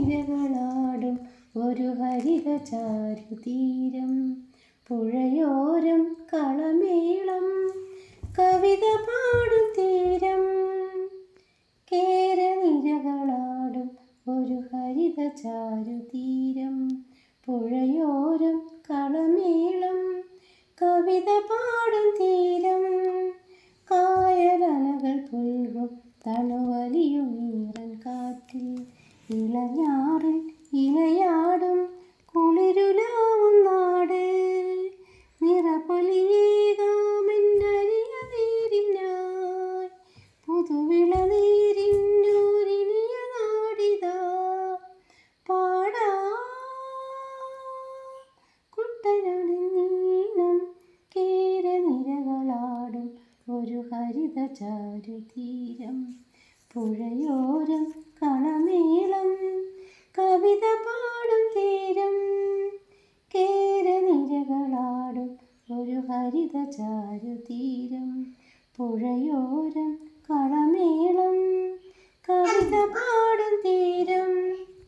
കേരനിരകളാടും ഒരു ഹരിത ചാരുതീരം പുഴയോരം കളമേളം കവിത പാടും തീരം. കേരനിരകളാടും ഒരു ഹരിത ചാരുതീരം പുഴയോരം കളമേളം കവിത പാടും തീരം. കായലനകൾ പുൽകും തണുവലിയും ഇളഞ്ഞാറിൽ ഇലയാടും കുളിരുലാവും നാട്. നിറപൊലിയേകാമെന്നരിയ നീരിനായി പുതുവിള നീരിന്നൂരിനിയ നാടിതാ. പാടാ. കുട്ടനണിനീണം കേര നിരകളാടും ഒരു ഹരിതചാരു തീരം. പുഴയോരം കളമേളം ഹരിതചാരുതീരം പുഴയോരം കളമേളം കവിത